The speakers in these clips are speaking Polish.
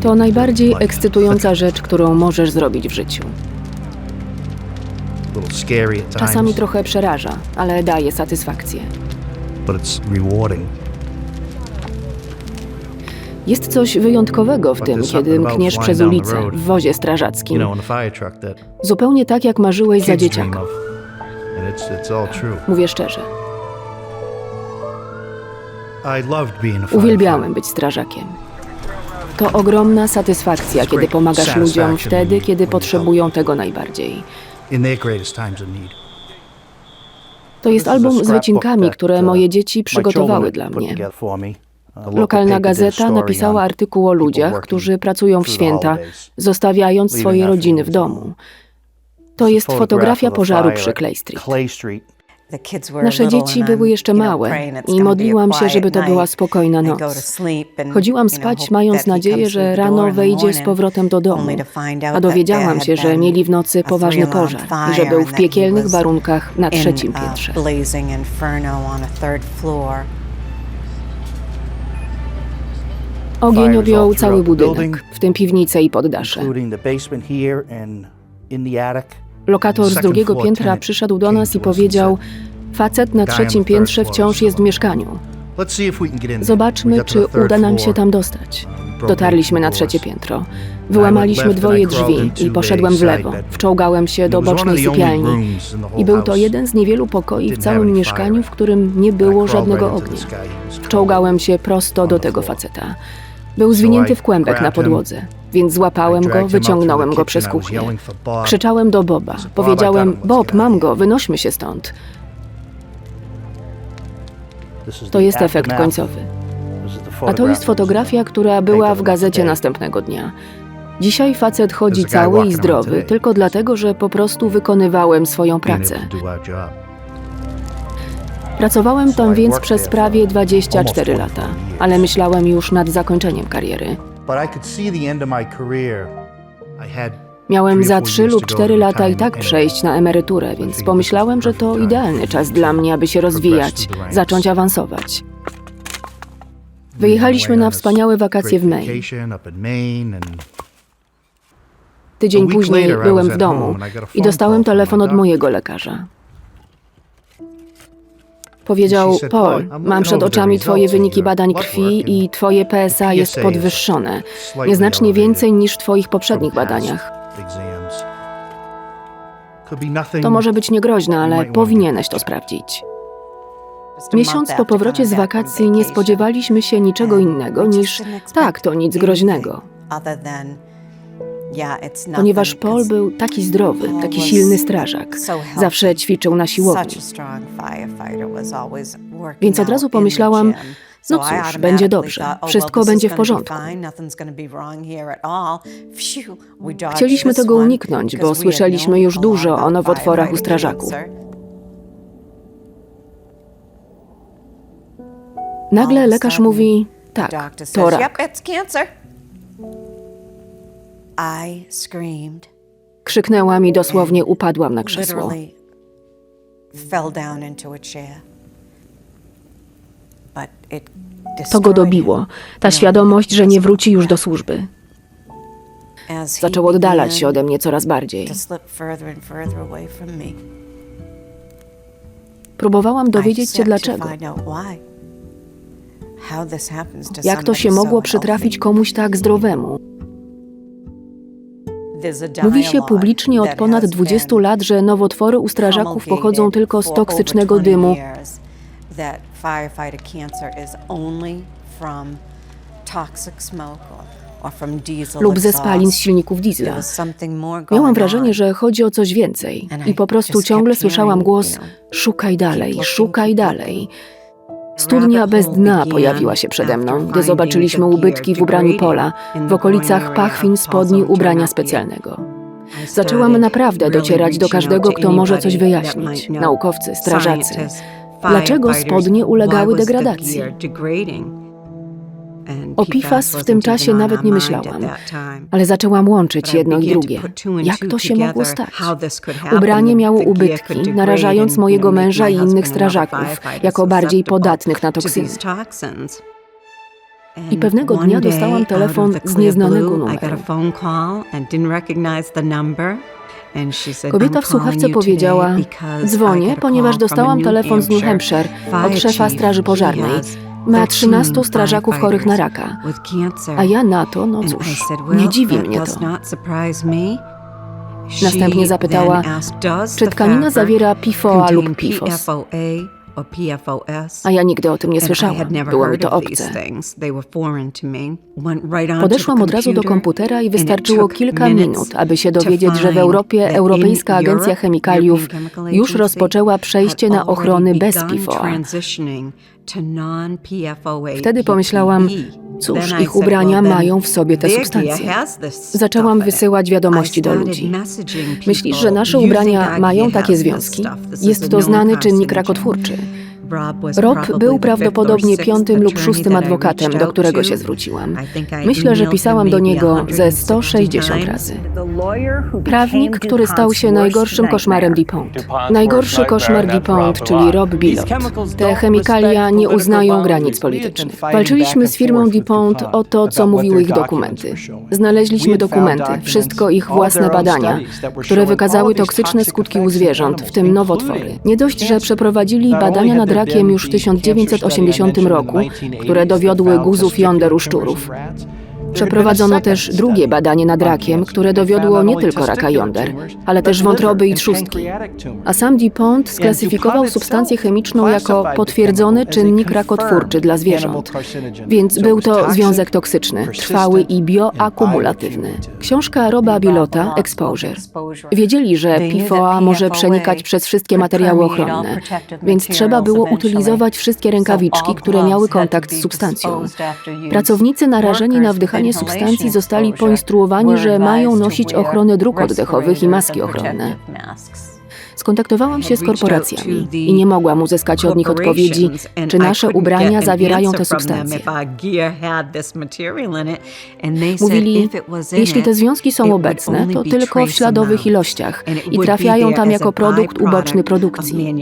To najbardziej ekscytująca rzecz, którą możesz zrobić w życiu. Czasami trochę przeraża, ale daje satysfakcję. Jest coś wyjątkowego w tym, kiedy mkniesz przez ulicę w wozie strażackim. Zupełnie tak, jak marzyłeś za dzieciaka. Mówię szczerze. Uwielbiałem być strażakiem. To ogromna satysfakcja, kiedy pomagasz ludziom wtedy, kiedy potrzebują tego najbardziej. To jest album z wycinkami, które uh, moje dzieci przygotowały dla mnie. Lokalna gazeta napisała artykuł o ludziach, którzy pracują w święta, zostawiając swoje rodziny w domu. To jest fotografia pożaru przy Clay Street. Nasze dzieci były jeszcze małe i modliłam się, żeby to była spokojna noc. Chodziłam spać, mając nadzieję, że rano wejdzie z powrotem do domu, a dowiedziałam się, że mieli w nocy poważny pożar i że był w piekielnych warunkach na trzecim piętrze. Ogień objął cały budynek, w tym piwnicę i poddasze. Lokator z drugiego piętra przyszedł do nas i powiedział: Facet na trzecim piętrze wciąż jest w mieszkaniu. Zobaczmy, czy uda nam się tam dostać. Dotarliśmy na trzecie piętro. Wyłamaliśmy dwoje drzwi i poszedłem w lewo. Wczołgałem się do bocznej sypialni. I był to jeden z niewielu pokoi w całym mieszkaniu, w którym nie było żadnego ognia. Wczołgałem się prosto do tego faceta. Był zwinięty w kłębek na podłodze, więc złapałem go, wyciągnąłem go przez kuchnię. Krzyczałem do Boba. Powiedziałem: Bob, mam go, wynośmy się stąd. To jest efekt końcowy. A to jest fotografia, która była w gazecie następnego dnia. Dzisiaj facet chodzi cały i zdrowy, tylko dlatego, że po prostu wykonywałem swoją pracę. Pracowałem tam więc przez prawie 24 lata, ale myślałem już nad zakończeniem kariery. Miałem za 3 lub 4 lata i tak przejść na emeryturę, więc pomyślałem, że to idealny czas dla mnie, aby się rozwijać, zacząć awansować. Wyjechaliśmy na wspaniałe wakacje w Maine. Tydzień później byłem w domu i dostałem telefon od mojego lekarza. Powiedział: Paul, mam przed oczami Twoje wyniki badań krwi i Twoje PSA jest podwyższone, nieznacznie więcej niż w Twoich poprzednich badaniach. To może być niegroźne, ale powinieneś to sprawdzić. Miesiąc po powrocie z wakacji nie spodziewaliśmy się niczego innego niż tak, to nic groźnego. Ponieważ Paul był taki zdrowy, taki silny strażak. Zawsze ćwiczył na siłowni. Więc od razu pomyślałam, no cóż, będzie dobrze, wszystko będzie w porządku. Chcieliśmy tego uniknąć, bo słyszeliśmy już dużo o nowotworach u strażaków. Nagle lekarz mówi: Tak, to rak. Krzyknęłam i dosłownie upadłam na krzesło. To go dobiło. Ta świadomość, że nie wróci już do służby. Zaczął oddalać się ode mnie coraz bardziej. Próbowałam dowiedzieć się dlaczego. Jak to się mogło przytrafić komuś tak zdrowemu? Mówi się publicznie od ponad 20 lat, że nowotwory u strażaków pochodzą tylko z toksycznego dymu lub ze spalin z silników diesla. Miałam wrażenie, że chodzi o coś więcej i po prostu ciągle słyszałam głos szukaj dalej, szukaj dalej. Studnia bez dna pojawiła się przede mną, gdy zobaczyliśmy ubytki w ubraniu pola, w okolicach pachwin spodni ubrania specjalnego. Zaczęłam naprawdę docierać do każdego, kto może coś wyjaśnić. Naukowcy, strażacy. Dlaczego spodnie ulegały degradacji? O PFAS w tym czasie nawet nie myślałam, ale zaczęłam łączyć jedno i drugie. Jak to się mogło stać? Ubranie miało ubytki, narażając mojego męża i innych strażaków jako bardziej podatnych na toksyny. I pewnego dnia dostałam telefon z nieznanego numeru. Kobieta w słuchawce powiedziała: Dzwonię, ponieważ dostałam telefon z New Hampshire od szefa Straży Pożarnej. Ma 13 strażaków chorych na raka. A ja na to, no cóż, nie dziwi mnie to. Następnie zapytała, czy tkanina zawiera PFOA lub PFOS. A ja nigdy o tym nie słyszałam. Było mi to obce. Podeszłam od razu do komputera i wystarczyło kilka minut, aby się dowiedzieć, że w Europie Europejska Agencja Chemikaliów już rozpoczęła przejście na ochrony bez PFOA. Wtedy pomyślałam, cóż, ich ubrania mają w sobie te substancje. Zaczęłam wysyłać wiadomości do ludzi. Myślisz, że nasze ubrania mają takie związki? Jest to znany czynnik rakotwórczy. Rob był prawdopodobnie piątym lub szóstym adwokatem, do którego się zwróciłam. Myślę, że pisałam do niego ze 160 razy. Prawnik, który stał się najgorszym koszmarem DuPont. Najgorszy koszmar DuPont, czyli Rob Billot. Te chemikalia nie uznają granic politycznych. Walczyliśmy z firmą DuPont o to, co mówiły ich dokumenty. Znaleźliśmy dokumenty, wszystko ich własne badania, które wykazały toksyczne skutki u zwierząt, w tym nowotwory. Nie dość, że przeprowadzili badania nad rakiem już w 1980 roku, które dowiodły guzów jąder u szczurów. Przeprowadzono też drugie badanie nad rakiem, które dowiodło nie tylko raka jąder, ale też wątroby i trzustki. A sam DuPont sklasyfikował substancję chemiczną jako potwierdzony czynnik rakotwórczy dla zwierząt. Więc był to związek toksyczny, trwały i bioakumulatywny. Książka Roba Bilota, Exposure. Wiedzieli, że PFOA może przenikać przez wszystkie materiały ochronne, więc trzeba było utylizować wszystkie rękawiczki, które miały kontakt z substancją. Pracownicy narażeni na wdychanie substancji zostali poinstruowani, że mają nosić ochronę dróg oddechowych i maski ochronne. Skontaktowałam się z korporacjami i nie mogłam uzyskać od nich odpowiedzi, czy nasze ubrania zawierają te substancje. Mówili, jeśli te związki są obecne, to tylko w śladowych ilościach i trafiają tam jako produkt uboczny produkcji.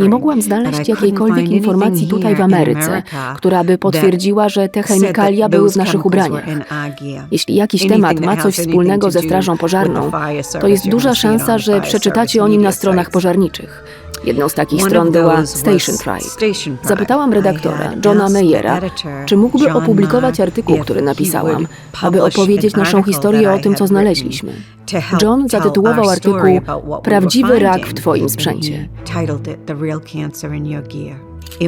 Nie mogłam znaleźć jakiejkolwiek informacji tutaj w Ameryce, która by potwierdziła, że te chemikalia były w naszych ubraniach. Jeśli jakiś temat ma coś wspólnego ze Strażą Pożarną, to jest duża szansa, że przeczytacie o nim na stronach pożarniczych. Jedną z takich stron była Station Pride. Zapytałam redaktora, Johna Meyera, czy mógłby opublikować artykuł, który napisałam, aby opowiedzieć naszą historię o tym, co znaleźliśmy. John zatytułował artykuł Prawdziwy rak w Twoim sprzęcie.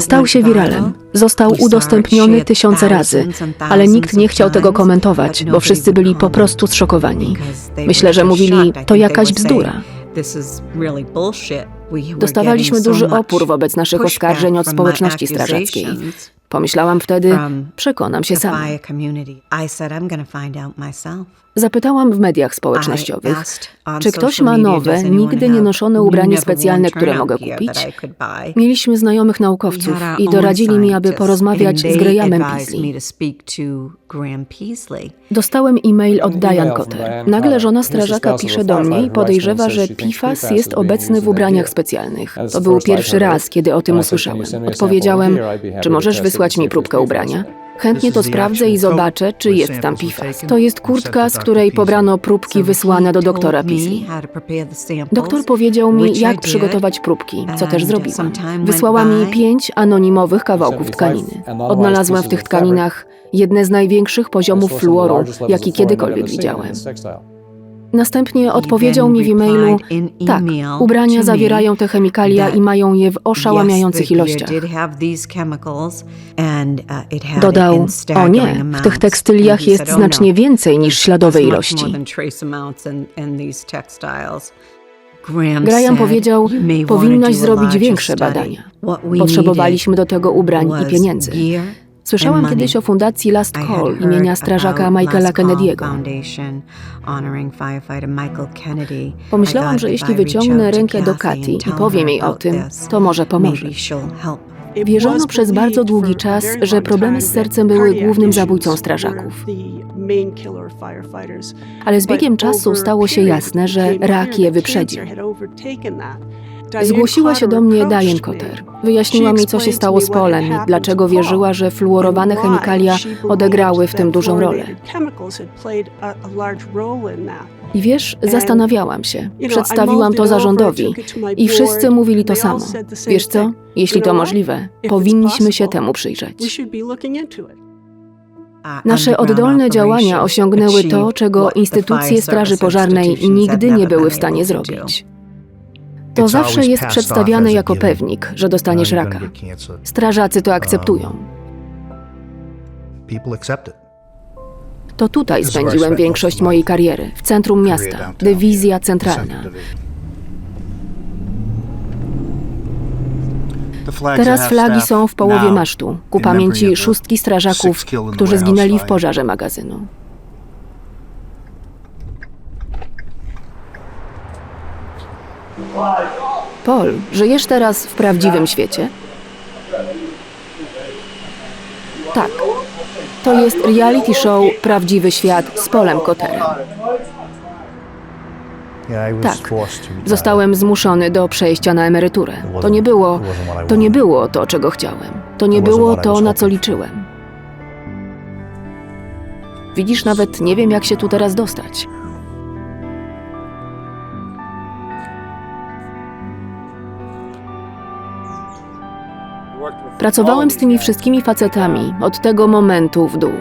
Stał się wiralem. Został udostępniony tysiące razy, ale nikt nie chciał tego komentować, bo wszyscy byli po prostu zszokowani. Myślę, że mówili, to jakaś bzdura. Dostawaliśmy duży opór wobec naszych oskarżeń od społeczności strażackiej. Pomyślałam wtedy, przekonam się sama. Zapytałam w mediach społecznościowych, czy ktoś ma nowe, nigdy nie noszone ubranie specjalne, które mogę kupić. Mieliśmy znajomych naukowców i doradzili mi, aby porozmawiać z Grahamem Peasley. Dostałem e-mail od Diane Cotter. Nagle żona strażaka pisze do mnie i podejrzewa, że PFAS jest obecny w ubraniach specjalnych. To był pierwszy raz, kiedy o tym usłyszałem. Odpowiedziałem, czy możesz wysłać mi próbkę ubrania? Chętnie to sprawdzę i zobaczę, czy jest tam PFAS. To jest kurtka, z której pobrano próbki wysłane do doktora Peasley. Doktor powiedział mi, jak przygotować próbki, co też zrobiłam. Wysłała mi pięć anonimowych kawałków tkaniny. Odnalazłem w tych tkaninach jedne z największych poziomów fluoru, jaki kiedykolwiek widziałem. Następnie odpowiedział mi w e-mailu, tak, ubrania zawierają te chemikalia i mają je w oszałamiających ilościach. Dodał, o nie, w tych tekstyliach jest znacznie więcej niż śladowe ilości. Graham powiedział, powinnaś zrobić większe badania. Potrzebowaliśmy do tego ubrań i pieniędzy. Słyszałam kiedyś o fundacji Last Call imienia strażaka Michaela Kennedy'ego. Pomyślałam, że jeśli wyciągnę rękę do Katy i powiem jej o tym, to może pomoże. Wierzono przez bardzo długi czas, że problemy z sercem były głównym zabójcą strażaków. Ale z biegiem czasu stało się jasne, że rak je wyprzedził. Zgłosiła się do mnie Diane Cotter. Wyjaśniła mi, co się stało z polem i dlaczego wierzyła, że fluorowane chemikalia odegrały w tym dużą rolę. I wiesz, zastanawiałam się. Przedstawiłam to zarządowi i wszyscy mówili to samo. Wiesz co? Jeśli to możliwe, powinniśmy się temu przyjrzeć. Nasze oddolne działania osiągnęły to, czego instytucje Straży Pożarnej nigdy nie były w stanie zrobić. To zawsze jest przedstawiane jako pewnik, że dostaniesz raka. Strażacy to akceptują. Accept it. To tutaj spędziłem większość mojej kariery, w centrum miasta, dywizja centralna. Teraz flagi są w połowie masztu, ku pamięci szóstki strażaków, którzy zginęli w pożarze magazynu. Paul, żyjesz teraz w prawdziwym świecie? Tak. To jest reality show Prawdziwy Świat z Polem Cotterem. Tak. Zostałem zmuszony do przejścia na emeryturę. To nie było, to nie było to, czego chciałem. To nie było to, na co liczyłem. Widzisz, nawet nie wiem, jak się tu teraz dostać. Pracowałem z tymi wszystkimi facetami od tego momentu w dół.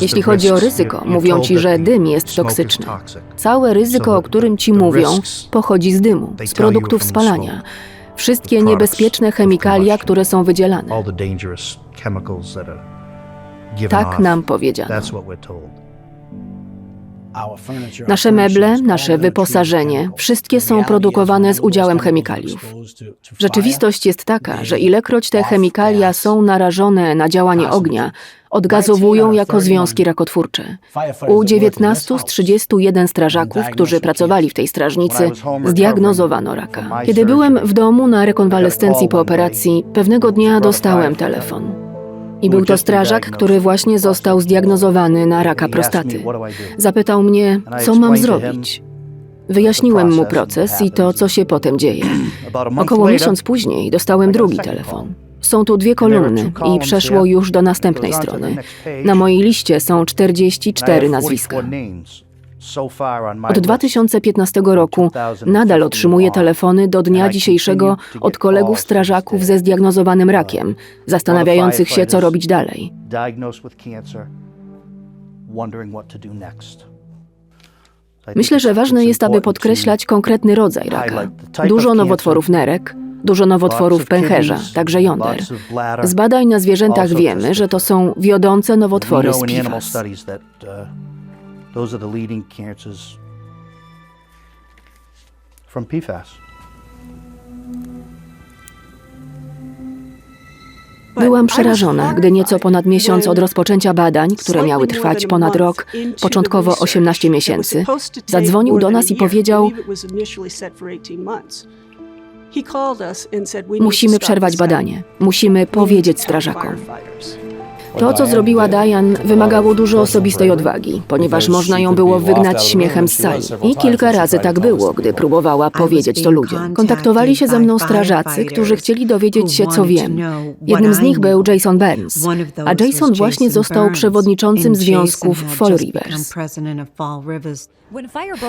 Jeśli chodzi o ryzyko, mówią ci, że dym jest toksyczny. Całe ryzyko, o którym ci mówią, pochodzi z dymu, z produktów spalania. Wszystkie niebezpieczne chemikalia, które są wydzielane. Tak nam powiedziano. Nasze meble, nasze wyposażenie, wszystkie są produkowane z udziałem chemikaliów. Rzeczywistość jest taka, że ilekroć te chemikalia są narażone na działanie ognia, odgazowują jako związki rakotwórcze. U 19 z 31 strażaków, którzy pracowali w tej strażnicy, zdiagnozowano raka. Kiedy byłem w domu na rekonwalescencji po operacji, pewnego dnia dostałem telefon. I był to strażak, który właśnie został zdiagnozowany na raka prostaty. Zapytał mnie, co mam zrobić. Wyjaśniłem mu proces i to, co się potem dzieje. Około miesiąc później dostałem drugi telefon. Są tu dwie kolumny i przeszło już do następnej strony. Na mojej liście są 44 nazwiska. Od 2015 roku nadal otrzymuję telefony do dnia dzisiejszego od kolegów strażaków ze zdiagnozowanym rakiem, zastanawiających się, co robić dalej. Myślę, że ważne jest, aby podkreślać konkretny rodzaj raka. Dużo nowotworów nerek, dużo nowotworów pęcherza, także jąder. Z badań na zwierzętach wiemy, że to są wiodące nowotwory z PFAS. Those are the leading cancers from PFAS. Byłam przerażona, gdy nieco ponad miesiąc od rozpoczęcia badań, które miały trwać ponad rok, początkowo 18 miesięcy, zadzwonił do nas i powiedział: Musimy przerwać badanie, musimy powiedzieć strażakom. To, co zrobiła Diane, wymagało dużo osobistej odwagi, ponieważ można ją było wygnać śmiechem z sali. I kilka razy tak było, gdy próbowała powiedzieć to ludziom. Kontaktowali się ze mną strażacy, którzy chcieli dowiedzieć się, co wiem. Jednym z nich był Jason Burns, a Jason właśnie został przewodniczącym związków Fall Rivers.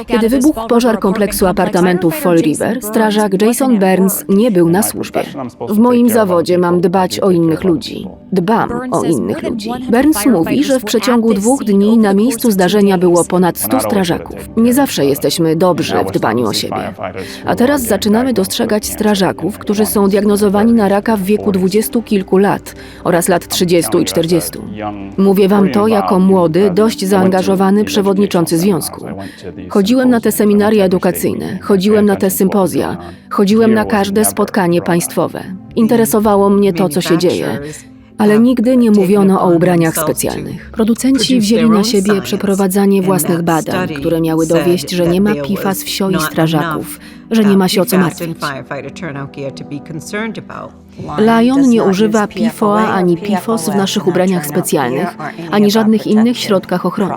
Kiedy wybuchł pożar kompleksu apartamentów Fall River, strażak Jason Burns nie był na służbie. W moim zawodzie mam dbać o innych ludzi. Dbam o innych ludzi. Burns mówi, że w przeciągu dwóch dni na miejscu zdarzenia było ponad 100 strażaków. Nie zawsze jesteśmy dobrzy w dbaniu o siebie. A teraz zaczynamy dostrzegać strażaków, którzy są diagnozowani na raka w wieku dwudziestu kilku lat oraz lat 30 i 40. Mówię wam to jako młody, dość zaangażowany przewodniczący związku. Chodziłem na te seminaria edukacyjne, chodziłem na te sympozja, chodziłem na każde spotkanie państwowe. Interesowało mnie to, co się dzieje. Ale nigdy nie mówiono o ubraniach specjalnych. Producenci wzięli na siebie przeprowadzanie własnych badań, które miały dowieść, że nie ma PFAS w sioi strażaków, że nie ma się o co martwić. Lion nie używa PFOA ani PFOS w naszych ubraniach specjalnych, ani żadnych innych środkach ochrony.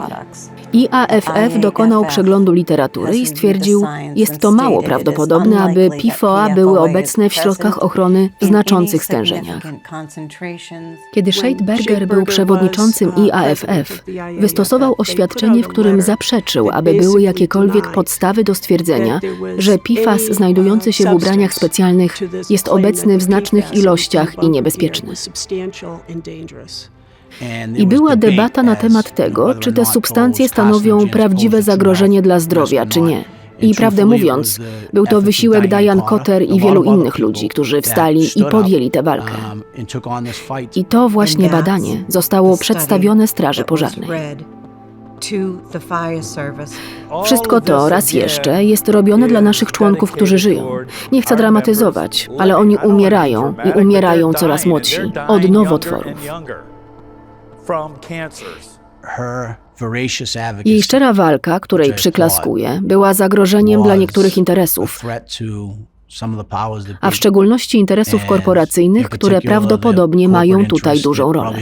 IAFF dokonał przeglądu literatury i stwierdził, jest to mało prawdopodobne, aby PFOA były obecne w środkach ochrony w znaczących stężeniach. Kiedy Scheidberger był przewodniczącym IAFF, wystosował oświadczenie, w którym zaprzeczył, aby były jakiekolwiek podstawy do stwierdzenia, że PFAS znajdujący się w ubraniach specjalnych jest obecny w znacznych ilościach i niebezpieczny. I była debata na temat tego, czy te substancje stanowią prawdziwe zagrożenie dla zdrowia, czy nie. I prawdę mówiąc, był to wysiłek Diane Cotter i wielu innych ludzi, którzy wstali i podjęli tę walkę. I to właśnie badanie zostało przedstawione Straży Pożarnej. Wszystko to raz jeszcze jest robione dla naszych członków, którzy żyją. Nie chcę dramatyzować, ale oni umierają i umierają coraz młodsi od nowotworów. Jej szczera walka, której przyklaskuje, była zagrożeniem dla niektórych interesów, a w szczególności interesów korporacyjnych, które prawdopodobnie mają tutaj dużą rolę.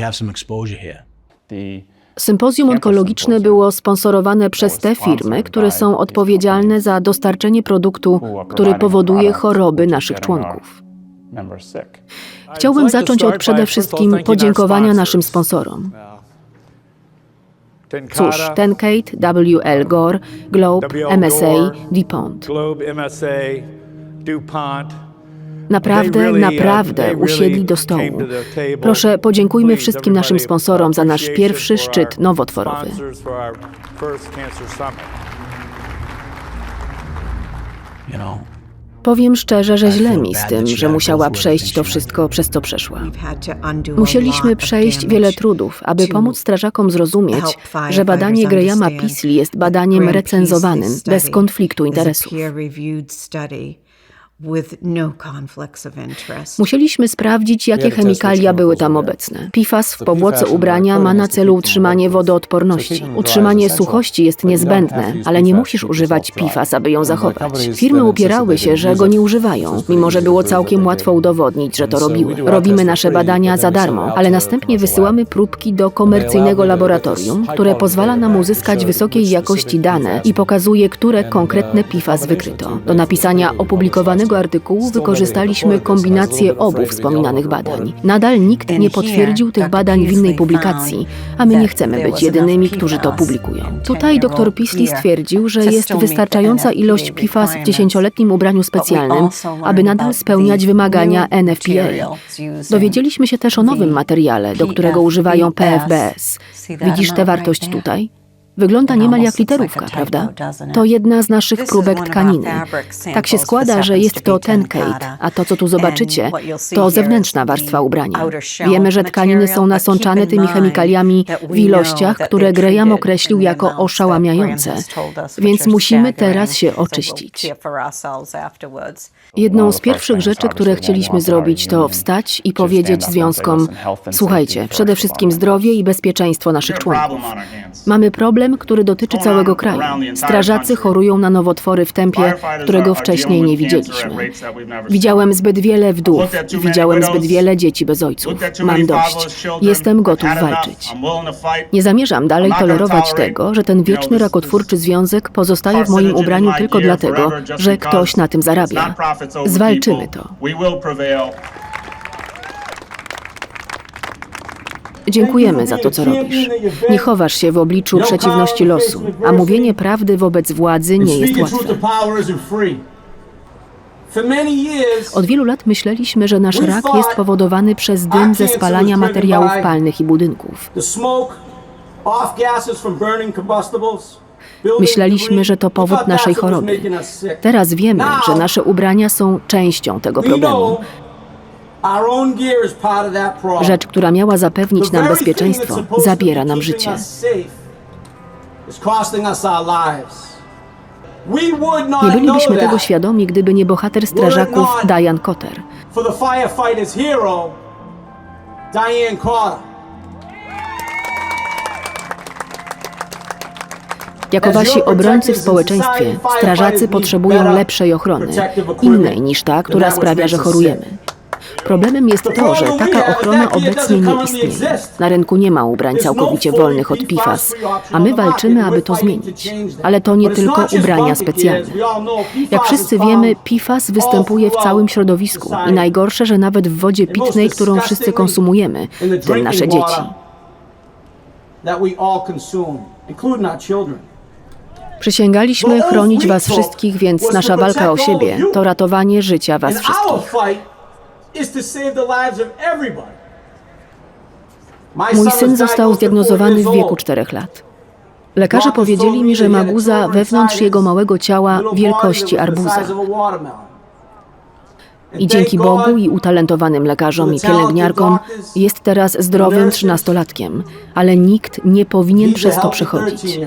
Sympozjum onkologiczne było sponsorowane przez te firmy, które są odpowiedzialne za dostarczenie produktu, który powoduje choroby naszych członków. Chciałbym zacząć od przede wszystkim podziękowania naszym sponsorom. Cóż, Tenkate, WL Gore, Globe, MSA, DuPont. Naprawdę, naprawdę usiedli do stołu. Proszę, podziękujmy wszystkim naszym sponsorom za nasz pierwszy szczyt nowotworowy. Powiem szczerze, że źle mi z tym, że musiała przejść to wszystko, przez co przeszła. Musieliśmy przejść wiele trudów, aby pomóc strażakom zrozumieć, że badanie Grahama Peasley jest badaniem recenzowanym, bez konfliktu interesów. No Musieliśmy sprawdzić, jakie chemikalia były tam obecne. PFAS w powłoce ubrania ma na celu utrzymanie wodoodporności. Utrzymanie suchości jest niezbędne, ale nie musisz używać PFAS, aby ją zachować. Firmy upierały się, że go nie używają, mimo że było całkiem łatwo udowodnić, że to robiły. Robimy nasze badania za darmo, ale następnie wysyłamy próbki do komercyjnego laboratorium, które pozwala nam uzyskać wysokiej jakości dane i pokazuje, które konkretne PFAS wykryto. Do napisania opublikowanego artykułu wykorzystaliśmy kombinację obu wspominanych badań. Nadal nikt nie potwierdził tych badań w innej publikacji, a my nie chcemy być jedynymi, którzy to publikują. Tutaj dr Peasley stwierdził, że jest wystarczająca ilość PFAS w dziesięcioletnim ubraniu specjalnym, aby nadal spełniać wymagania NFPA. Dowiedzieliśmy się też o nowym materiale, do którego używają PFBS. Widzisz tę wartość tutaj? Wygląda niemal jak literówka, prawda? To jedna z naszych próbek tkaniny. Tak się składa, że jest to tenkate, a to, co tu zobaczycie, to zewnętrzna warstwa ubrania. Wiemy, że tkaniny są nasączane tymi chemikaliami w ilościach, które Graham określił jako oszałamiające, więc musimy teraz się oczyścić. Jedną z pierwszych rzeczy, które chcieliśmy zrobić, to wstać i powiedzieć związkom: Słuchajcie, przede wszystkim zdrowie i bezpieczeństwo naszych członków. Mamy problem, który dotyczy całego kraju. Strażacy chorują na nowotwory w tempie, którego wcześniej nie widzieliśmy. Widziałem zbyt wiele wdów widziałem zbyt wiele dzieci bez ojców. Mam dość. Jestem gotów walczyć. Nie zamierzam dalej tolerować tego, że ten wieczny rakotwórczy związek pozostaje w moim ubraniu tylko dlatego, że ktoś na tym zarabia. Zwalczymy to. Dziękujemy za to, co robisz. Nie chowasz się w obliczu przeciwności losu, a mówienie prawdy wobec władzy nie jest łatwe. Od wielu lat myśleliśmy, że nasz rak jest powodowany przez dym ze spalania materiałów palnych i budynków. Myśleliśmy, że to powód naszej choroby. Teraz wiemy, że nasze ubrania są częścią tego problemu. Rzecz, która miała zapewnić nam bezpieczeństwo, zabiera nam życie. Nie bylibyśmy tego świadomi, gdyby nie bohater strażaków Diane Cotter. Jako wasi obrońcy w społeczeństwie, strażacy potrzebują lepszej ochrony, innej niż ta, która sprawia, że chorujemy. Problemem jest to, że taka ochrona obecnie nie istnieje. Na rynku nie ma ubrań całkowicie wolnych od PFAS, a my walczymy, aby to zmienić. Ale to nie tylko ubrania specjalne. Jak wszyscy wiemy, PFAS występuje w całym środowisku i najgorsze, że nawet w wodzie pitnej, którą wszyscy konsumujemy, w tym nasze dzieci. Przysięgaliśmy chronić Was wszystkich, więc nasza walka o siebie to ratowanie życia Was wszystkich. Mój syn został zdiagnozowany w wieku 4 lat. Lekarze powiedzieli mi, że ma guza wewnątrz jego małego ciała wielkości arbuza. I dzięki Bogu i utalentowanym lekarzom i pielęgniarkom jest teraz zdrowym trzynastolatkiem, ale nikt nie powinien przez to przechodzić.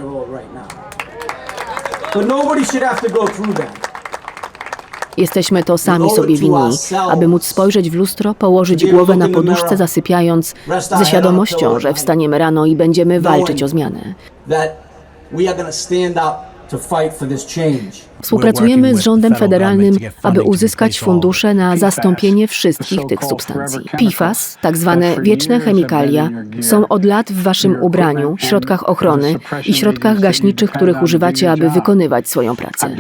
Jesteśmy to sami sobie winni, aby móc spojrzeć w lustro, położyć głowę na poduszce zasypiając, ze świadomością, że wstaniemy rano i będziemy walczyć o zmianę. Współpracujemy z rządem federalnym, aby uzyskać fundusze na zastąpienie wszystkich tych substancji. PFAS, tak zwane wieczne chemikalia, są od lat w waszym ubraniu, środkach ochrony i środkach gaśniczych, których używacie, aby wykonywać swoją pracę.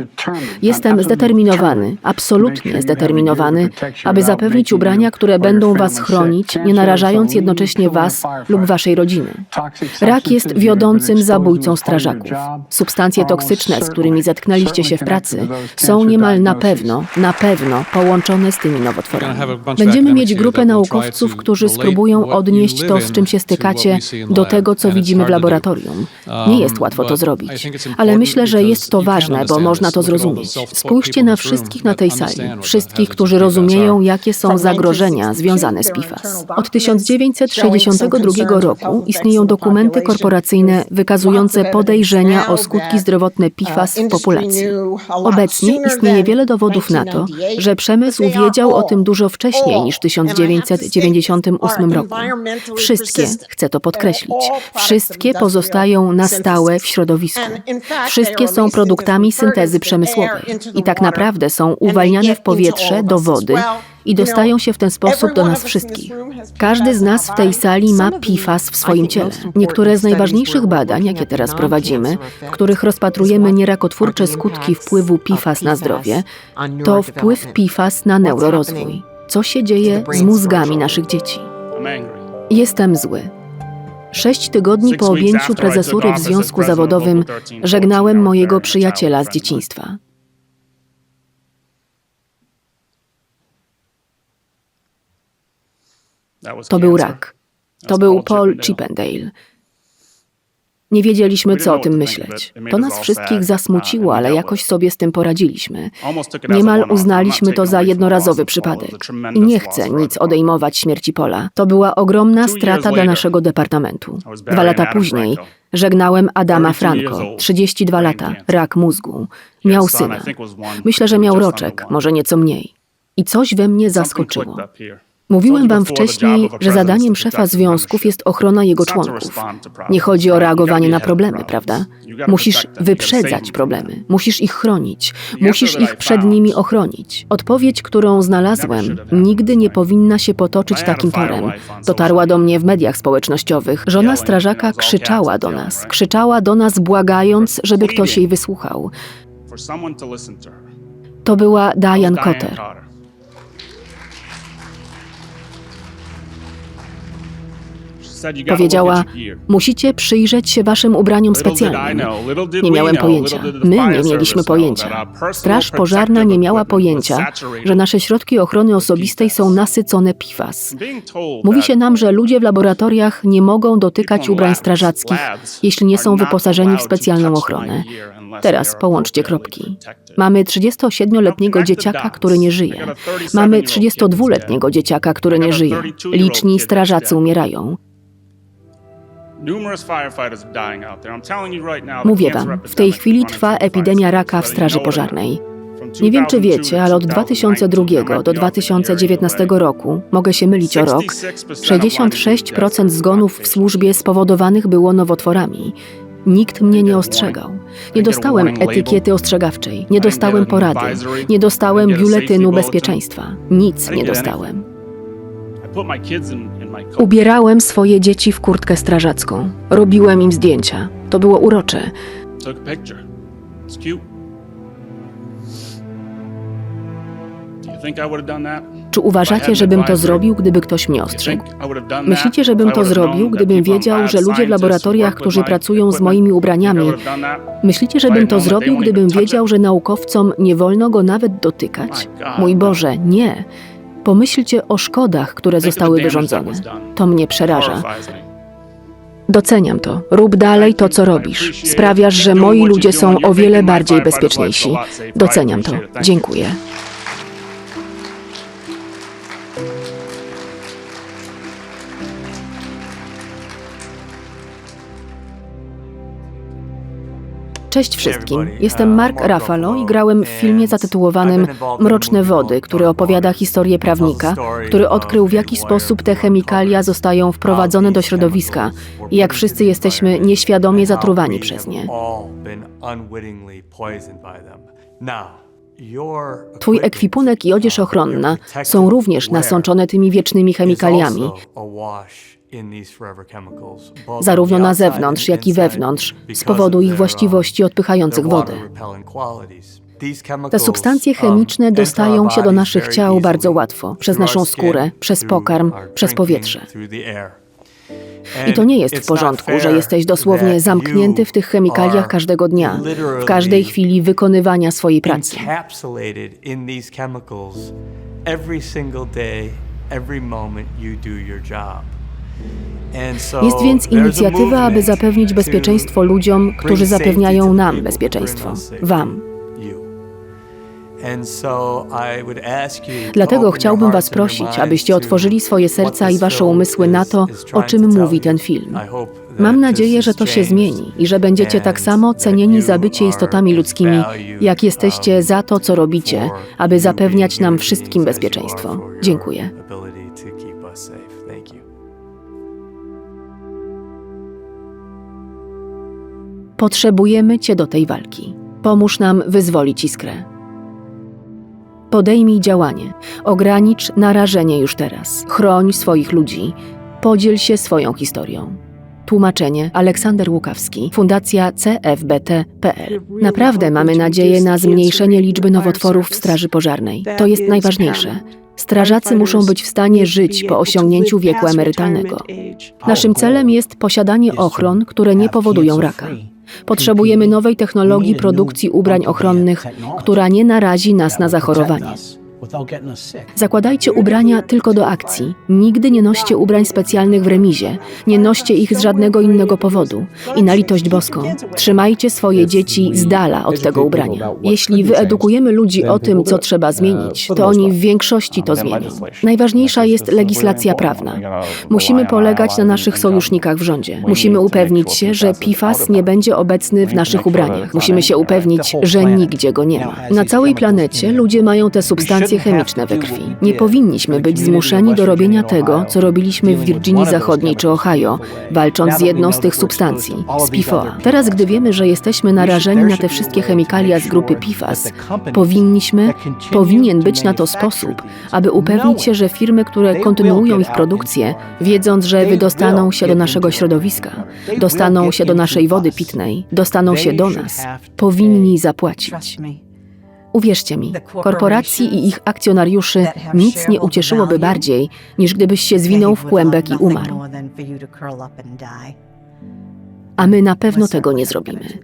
Jestem zdeterminowany, absolutnie zdeterminowany, aby zapewnić ubrania, które będą was chronić, nie narażając jednocześnie was lub waszej rodziny. Rak jest wiodącym zabójcą strażaków. Substancje toksyczne, z którymi zetknęliście się w pracy, są niemal na pewno, na pewno połączone z tymi nowotworami. Będziemy mieć grupę naukowców, którzy spróbują odnieść to, z czym się stykacie, do tego, co widzimy w laboratorium. Nie jest łatwo to zrobić, ale myślę, że jest to ważne, bo można to zrozumieć. Spójrzcie na wszystkich na tej sali, wszystkich, którzy rozumieją, jakie są zagrożenia związane z PFAS. Od 1962 roku istnieją dokumenty korporacyjne wykazujące podejrzenia o skutki zdrowotne PFAS w populacji. Obecnie istnieje wiele dowodów na to, że przemysł wiedział o tym dużo wcześniej niż w 1998 roku. Wszystkie, chcę to podkreślić, wszystkie pozostają na stałe w środowisku. Wszystkie są produktami syntezy przemysłowej. i tak naprawdę są uwalniane w powietrze do wody i dostają się w ten sposób do nas wszystkich. Każdy z nas w tej sali ma PFAS w swoim ciele. Niektóre z najważniejszych badań, jakie teraz prowadzimy, w których rozpatrujemy nierakotwórcze skutki wpływu PFAS na zdrowie, to wpływ PFAS na neurorozwój. Co się dzieje z mózgami naszych dzieci? Jestem zły. Sześć tygodni po objęciu prezesury w związku zawodowym żegnałem mojego przyjaciela z dzieciństwa. To był rak. To był Paul Chippendale. Nie wiedzieliśmy, co o tym myśleć. To nas wszystkich zasmuciło, ale jakoś sobie z tym poradziliśmy. Niemal uznaliśmy to za jednorazowy przypadek. I nie chcę nic odejmować śmierci Pola. To była ogromna strata dla naszego departamentu. Dwa lata później żegnałem Adama Franco, 32 lata, rak mózgu. Miał syna. Myślę, że miał roczek, może nieco mniej. I coś we mnie zaskoczyło. Mówiłem wam wcześniej, że zadaniem szefa związków jest ochrona jego członków. Nie chodzi o reagowanie na problemy, prawda? Musisz wyprzedzać problemy, musisz ich chronić, musisz ich przed nimi ochronić. Odpowiedź, którą znalazłem, nigdy nie powinna się potoczyć takim torem. Dotarła do mnie w mediach społecznościowych. Żona strażaka krzyczała do nas, krzyczała do nas, błagając, żeby ktoś jej wysłuchał. To była Diane Cotter. Powiedziała, musicie przyjrzeć się waszym ubraniom specjalnym. Nie miałem pojęcia. My nie mieliśmy pojęcia. Straż pożarna nie miała pojęcia, że nasze środki ochrony osobistej są nasycone PFAS. Mówi się nam, że ludzie w laboratoriach nie mogą dotykać ubrań strażackich, jeśli nie są wyposażeni w specjalną ochronę. Teraz połączcie kropki. Mamy 37-letniego dzieciaka, który nie żyje. Mamy 32-letniego dzieciaka, który nie żyje. Liczni strażacy umierają. Mówię wam, w tej chwili trwa epidemia raka w Straży Pożarnej. Nie wiem, czy wiecie, ale od 2002 do 2019 roku, mogę się mylić o rok, 66% zgonów w służbie spowodowanych było nowotworami. Nikt mnie nie ostrzegał. Nie dostałem etykiety ostrzegawczej, nie dostałem porady, nie dostałem biuletynu bezpieczeństwa. Nic nie dostałem. Ubierałem swoje dzieci w kurtkę strażacką. Robiłem im zdjęcia. To było urocze. Took a picture. It's cute. Do you think I would have done that? Czy uważacie, żebym to zrobił, gdyby ktoś mnie ostrzegł? Myślicie, żebym to zrobił, gdybym wiedział, że ludzie w laboratoriach, którzy pracują z moimi ubraniami, myślicie, żebym to zrobił, gdybym wiedział, że naukowcom nie wolno go nawet dotykać? Mój Boże, nie. Pomyślcie o szkodach, które zostały wyrządzone. To mnie przeraża. Doceniam to. Rób dalej to, co robisz. Sprawiasz, że moi ludzie są o wiele bardziej bezpieczniejsi. Doceniam to. Dziękuję. Cześć wszystkim. Jestem Mark Ruffalo i grałem w filmie zatytułowanym Mroczne Wody, który opowiada historię prawnika, który odkrył w jaki sposób te chemikalia zostają wprowadzone do środowiska i jak wszyscy jesteśmy nieświadomie zatruwani przez nie. Twój ekwipunek i odzież ochronna są również nasączone tymi wiecznymi chemikaliami, zarówno na zewnątrz, jak i wewnątrz, z powodu ich właściwości odpychających wodę. Te substancje chemiczne dostają się do naszych ciał bardzo łatwo, przez naszą skórę, przez pokarm, przez powietrze. I to nie jest w porządku, że jesteś dosłownie zamknięty w tych chemikaliach każdego dnia, w każdej chwili wykonywania swojej pracy. every single day, every moment you do your job. Jest więc inicjatywa, aby zapewnić bezpieczeństwo ludziom, którzy zapewniają nam bezpieczeństwo, wam. Dlatego chciałbym Was prosić, abyście otworzyli swoje serca i Wasze umysły na to, o czym mówi ten film. Mam nadzieję, że to się zmieni i że będziecie tak samo cenieni za bycie istotami ludzkimi, jak jesteście um, za to, co robicie, aby zapewniać nam wszystkim bezpieczeństwo. Dziękuję. Potrzebujemy Cię do tej walki. Pomóż nam wyzwolić iskrę. Podejmij działanie. Ogranicz narażenie już teraz. Chroń swoich ludzi. Podziel się swoją historią. Tłumaczenie Aleksander Łukawski, Fundacja CFBT.pl. Naprawdę mamy nadzieję na zmniejszenie liczby nowotworów w Straży Pożarnej. To jest najważniejsze. Strażacy muszą być w stanie żyć po osiągnięciu wieku emerytalnego. Naszym celem jest posiadanie ochron, które nie powodują raka. Potrzebujemy nowej technologii produkcji ubrań ochronnych, która nie narazi nas na zachorowanie. Zakładajcie ubrania tylko do akcji. Nigdy nie noście ubrań specjalnych w remizie. Nie noście ich z żadnego innego powodu. I na litość boską, trzymajcie swoje dzieci z dala od tego ubrania. Jeśli wyedukujemy ludzi o tym, co trzeba zmienić, to oni w większości to zmienią. Najważniejsza jest legislacja prawna. Musimy polegać na naszych sojusznikach w rządzie. Musimy upewnić się, że PFAS nie będzie obecny w naszych ubraniach. Musimy się upewnić, że nigdzie go nie ma. Na całej planecie ludzie mają te substancje chemiczne we krwi. Nie powinniśmy być zmuszeni do robienia tego, co robiliśmy w Virginii Zachodniej czy Ohio, walcząc z jedną z tych substancji, z PFOA. Teraz, gdy wiemy, że jesteśmy narażeni na te wszystkie chemikalia z grupy PFAS, powinniśmy, powinien być na to sposób, aby upewnić się, że firmy, które kontynuują ich produkcję, wiedząc, że wydostaną się do naszego środowiska, dostaną się do naszej wody pitnej, dostaną się do nas, powinni zapłacić. Uwierzcie mi, korporacji i ich akcjonariuszy nic nie ucieszyłoby bardziej, niż gdybyś się zwinął w kłębek i umarł. A my na pewno tego nie zrobimy.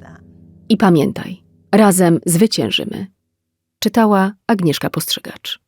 I pamiętaj, razem zwyciężymy. Czytała Agnieszka Postrzegacz.